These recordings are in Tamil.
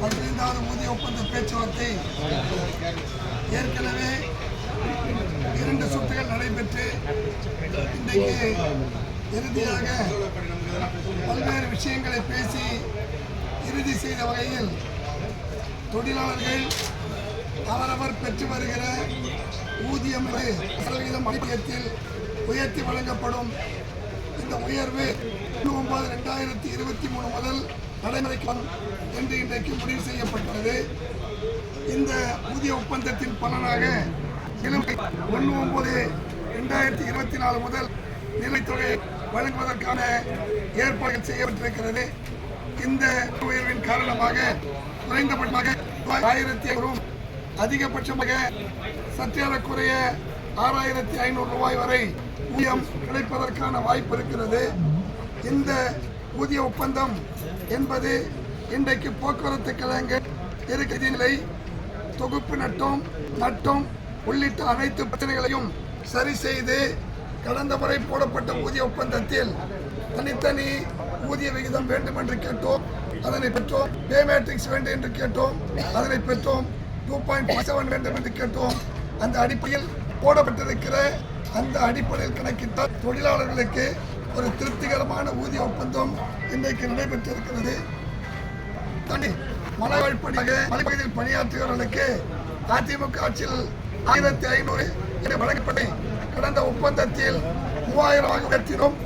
பதினைந்தாவது ஊதிய ஒப்பந்த பேச்சுவார்த்தை ஏற்கனவே இரண்டு சுற்றுகள் நடைபெற்று இன்றைக்கு இறுதியாக பல்வேறு விஷயங்களை பேசி இறுதி செய்த வகையில் தொழிலாளர்கள் அவரவர் பெற்று வருகிற ஊதியம் சதவீதம் அடிப்படையத்தில் உயர்த்தி வழங்கப்படும். இந்த உயர்வு ஒன்பது ரெண்டாயிரத்தி இருபத்தி மூணு முதல் நடைமுறைக்கு வரும் என்று இன்றைக்கு முடிவு செய்யப்பட்டுள்ளது. இந்த ஊதிய ஒப்பந்தத்தின் பலனாக நிலுவை ஒன்று ஒன்பது ரெண்டாயிரத்தி இருபத்தி நாலு முதல் நிலைத்தொகை வழங்குவதற்கான ஏற்பாடுகள் செய்யப்பட்டிருக்கிறது. இந்த உயர்வின் காரணமாக குறைந்தபட்சமாக ஆயிரத்தி ஐநூறு அதிகபட்சமாக சற்றேறக்குறைய ஆறாயிரத்தி ஐநூறு ரூபாய் வரை ஊதியம் கிடைப்பதற்கான வாய்ப்பு இருக்கிறது. இந்த ஊதிய ஒப்பந்தம் என்பது இன்றைக்கு போக்குவரத்து கழகங்கள் இருக்கிற நிலை தொகுப்பு நட்டம் நட்டம் உள்ளிட்ட அனைத்து பிரச்சனைகளையும் சரி செய்து கடந்த முறை போடப்பட்ட ஊதிய ஒப்பந்தத்தில் தனித்தனி ஊதிய விகிதம் வேண்டும் என்று கேட்டோம். அதனை பெற்றோம். பே மேட்ரிக்ஸ் வேண்டும் என்று கேட்டோம். அதனை பெற்றோம். டூ பாயிண்ட் செவன் வேண்டும் என்று கேட்டோம். அந்த அடிப்படையில் போடப்பட்டிருக்கிற அந்த அடிப்படையில் கணக்கிட்டால் தொழிலாளர்களுக்கு ஒரு திருப்திகரமான ஊதிய ஒப்பந்தம் இன்றைக்கு நடைபெற்றிருக்கிறது. தனி மலைவாழ்ப்படியாக மலைப்பகுதியில் பணியாற்றுகிறவர்களுக்கு அதிமுக ஆட்சியில் ஆயிரத்தி ஐநூறு என வழங்கப்பட்டு கடந்த ஒப்பந்தத்தில் மூவாயிரமாக உயர்த்தினோம்.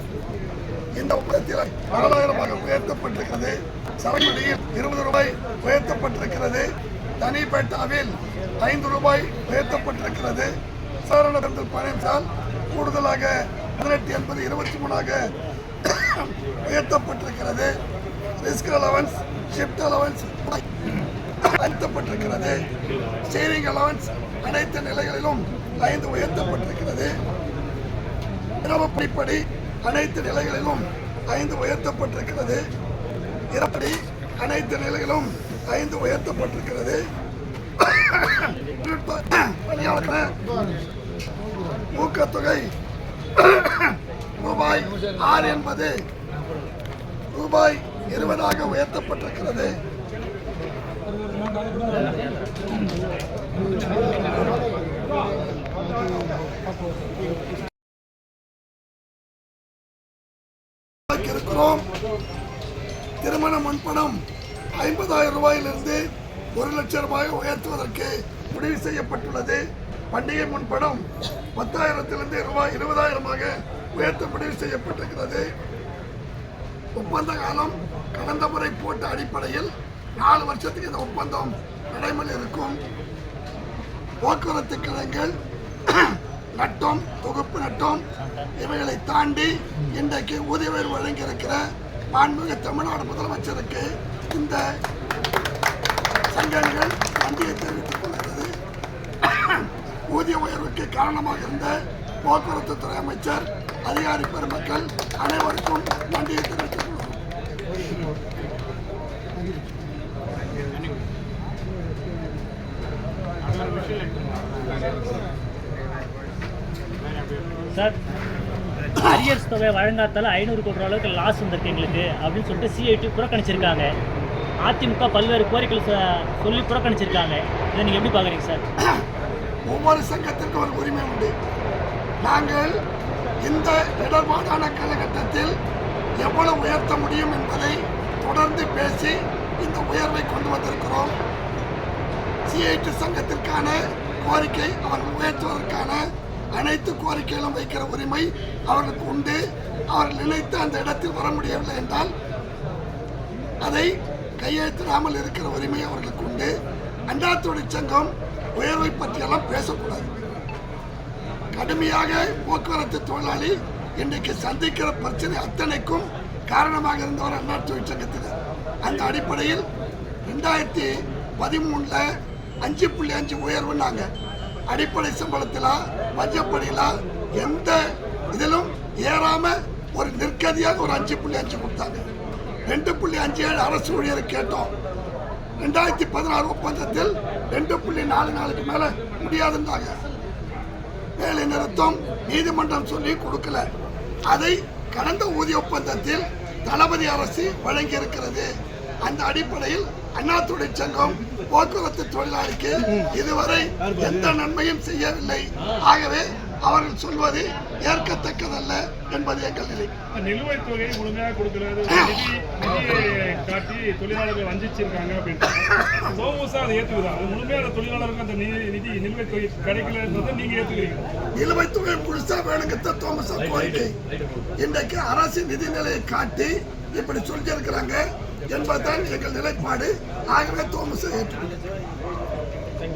இந்த ஒப்பந்தத்தில் நாலாயிரமாக உயர்த்தப்பட்டிருக்கிறது. சபைப்படியில் இருபது ரூபாய் உயர்த்தப்பட்டிருக்கிறது. தனிப்பேட்டாவில் ஐந்து ரூபாய் உயர்த்தப்பட்டிருக்கிறது. விசாரணை பயணித்தால் கூடுதலாக பதினெட்டு என்பது இருபத்தி மூணாக உயர்த்தப்பட்டிருக்கிறது. ரிஸ்க் அலவன்ஸ் ஷிஃப்ட் அலவன்ஸ் உயர்த்தப்பட்டிருக்கிறது. ஸ்டீரிங் அலவன்ஸ் அனைத்து நிலைகளிலும் ஐந்து உயர்த்தப்பட்டிருக்கிறது. இரவப்படிப்படி அனைத்து நிலைகளிலும் ஐந்து உயர்த்தப்பட்டிருக்கிறது. இரப்படி அனைத்து நிலைகளும் ஐந்து உயர்த்தப்பட்டிருக்கிறது. பணியாளர்கள் ஊக்கத்தொகை ரூபாய் ஆறு என்பது ரூபாய் இருபதாக உயர்த்தப்பட்டிருக்கிறது. இருக்கிறோம் திருமண முன்பணம் ஐம்பதாயிரம் ரூபாயிலிருந்து ஒரு லட்சம் ரூபாய் உயர்த்துவதற்கு முடிவு செய்யப்பட்டுள்ளது. பண்டிகை முன்பணம் பத்தாயிரத்திலிருந்து ரூபாய் இருபதாயிரமாக உயர்த்த முடிவு செய்யப்பட்டிருக்கிறது. ஒப்பந்த காலம் கடந்த முறை போட்ட அடிப்படையில் நாலு வருஷத்துக்கு இந்த ஒப்பந்தம் நடைமுறை இருக்கும். போக்குவரத்து கழகங்கள் நட்டம் தொகுப்பு நட்டம் இவைகளை தாண்டி இன்றைக்கு ஊதிய வழங்கியிருக்கிற மாண்புமிகு தமிழ்நாடு முதலமைச்சருக்கு இந்த சங்கங்கள் நன்றியை தெரிவித்துக் கொள்கிறது. ஊதிய உயர்வுக்கு காரணமாக இருந்த போக்குவரத்து துறை அமைச்சர் அதிகாரி பெருமக்கள் அனைவருக்கும் நன்றியை தெரிவித்துக் சார் அரியர்ஸ் தொகை வழங்காத்தால ஐநூறு கோடி அளவுக்கு லாஸ் வந்திருக்கு எங்களுக்கு அப்படின்னு சொல்லிட்டு சிஐடி புறக்கணிச்சிருக்காங்க. அதிமுக பல்வேறு கோரிக்கைகள் சொல்லி புறக்கணிச்சிருக்காங்க. இதை நீங்கள் எப்படி பார்க்குறீங்க சார்? ஒவ்வொரு சங்கத்திற்கும் ஒரு உரிமை உண்டு. நாங்கள் இந்த இடர்பாடான காலகட்டத்தில் எவ்வளவு உயர்த்த முடியும் என்பதை தொடர்ந்து பேசி இந்த உயர்வை கொண்டு வந்திருக்கிறோம். சிஐடி சங்கத்திற்கான கோரிக்கை அவர்கள் உயர்த்துவதற்கான அனைத்து கோரிக்கைகளும் வைக்கிற உரிமை அவர்களுக்கு உண்டு. அவர்கள் நினைத்து அந்த இடத்தில் வர முடியவில்லை என்றால் அதை கையெழுத்திடாமல் இருக்கிற உரிமை அவர்களுக்கு உண்டு. அண்ணா தொழிற்சங்கம் உயர்வை பற்றியெல்லாம் பேசக்கூடாது. கடுமையாக போக்குவரத்து தொழிலாளி இன்றைக்கு சந்திக்கிற பிரச்சனை அத்தனைக்கும் காரணமாக இருந்தவர் அண்ணா தொழிற்சங்கத்தினர் அந்த அடிப்படையில் ரெண்டாயிரத்தி பதிமூணில் அஞ்சு புள்ளி அஞ்சு உயர்வுனாங்க அடிப்படை சம்பளத்தில் மஞ்சப்படியில் எந்த இதிலும் ஏறாமல் ஒரு நிற்கதியாக ஒரு அஞ்சு புள்ளி அஞ்சு கொடுத்தாங்க. ரெண்டு புள்ளி அஞ்சு ஏழு அரசு ஊழியரை கேட்டோம். ரெண்டாயிரத்தி பதினாறு ஒப்பந்தத்தில் ரெண்டு புள்ளி நாலு நாளுக்கு மேல முடியாதுன்றாங்க. வேலை நிறுத்தம் நீதிமன்றம் சொல்லி கொடுக்கல. அதை கடந்த ஊதிய ஒப்பந்தத்தில் தளபதி அரசு வழங்கி இருக்கிறது அந்த அடிப்படையில் அண்ணா தொழிற்சங்கம் போக்குவரத்து தொழிலாளிக்கு இதுவரை எந்த நன்மையும் செய்யவில்லை. ஆகவே அவர்கள் சொல்வது ஏற்கத்தக்கதல்ல என்பது எங்கள் நிலை. நிலுவைத் தொகையை முழுமையாக கொடுக்கிறது. நிதி காட்டி தொழிலாளர்கள் வஞ்சிச்சிருக்காங்க அப்படின்னு சோமுசா அதை ஏற்றுக்குதா அது முழுமையாக தொழிலாளருக்கு அந்த நிதி நிதி நிலுவைத் தொகை கிடைக்கலன்றதை நீங்க ஏற்றுக்கிறீங்க நிலுவைத் தொகை முழுசா வேணுங்க தோமஸ் கோரிக்கை. இன்றைக்கு அரசு நிதிநிலையை காட்டி இப்படி சொல்லியிருக்கிறாங்க என்பதுதான் எங்கள் நிலைப்பாடு. ஆகவே தோமஸ் ஏற்றுக்கொள்கிறேன்